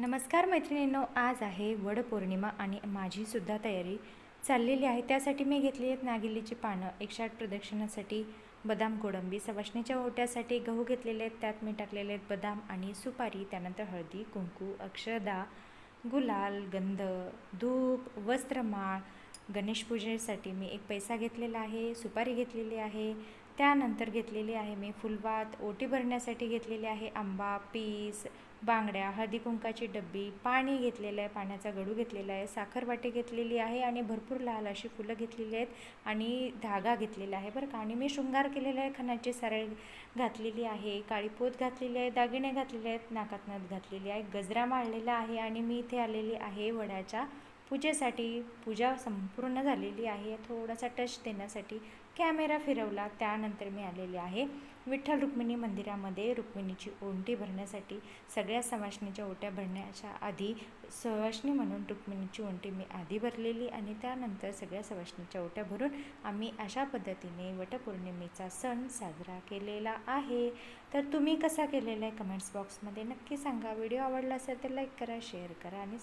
नमस्कार मैत्रिणींनो आज आहे वडपौर्णिमा आणि माझीसुद्धा तयारी चाललेली आहे. त्यासाठी मी घेतली आहेत नागिलीची पानं. एकशे आठ प्रदक्षिणासाठी बदाम कोळंबी सवाशणीच्या ओट्यासाठी गहू घेतलेले आहेत. त्यात मी टाकलेले आहेत बदाम आणि सुपारी त्यानंतर हळदी कुंकू अक्षदा गुलाल गंध धूप वस्त्रमाळ. गणेश पूजेसाठी मी एक पैसा घेतलेला आहे सुपारी घेतलेली आहे त्यानंतर घेतलेली आहे मी फुलबात ओटी भरण्यासाठी घेतलेली आहे आंबा पीस बांगड्या हळदी कुंकाची डब्बी पाणी घेतलेलं आहे पाण्याचा गडू घेतलेला आहे साखरवाटी घेतलेली आहे आणि भरपूर लाल अशी फुलं घेतलेली आहेत आणि धागा घेतलेला आहे बरं का. आणि मी शृंगार केलेला आहे खणाची सरळ घातलेली आहे काळी पोत घातलेली आहे दागिने घातलेले आहेत नाकात नथ घातलेली आहे गजरा माळलेला आहे आणि मी इथे आलेली आहे वड्याच्या पूजेसाठी पूजा संपूर्ण झालेली आहे. थोडासा टच देण्यासाठी कॅमेरा फिरवला. त्यानंतर मी आलेली आहे. विठ्ठल रुक्मिणी मंदिरामध्ये रुक्मिणीची ओंटी भरण्यासाठी सगळ्या सवाष्णीच्या ओट्या भरण्याच्या आधी सवाशणी म्हणून रुक्मिणीची ओंटी मी आधी भरलेली आणि त्यानंतर सगळ्या सवाष्णीच्या ओट्या भरून आम्ही अशा पद्धतीने वटपौर्णिमेचा सण साजरा केलेला आहे. तर तुम्ही कसा केलेला आहे? कमेंट्स बॉक्समध्ये नक्की सांगा. व्हिडिओ आवडला असेल तर लाईक करा शेअर करा आणि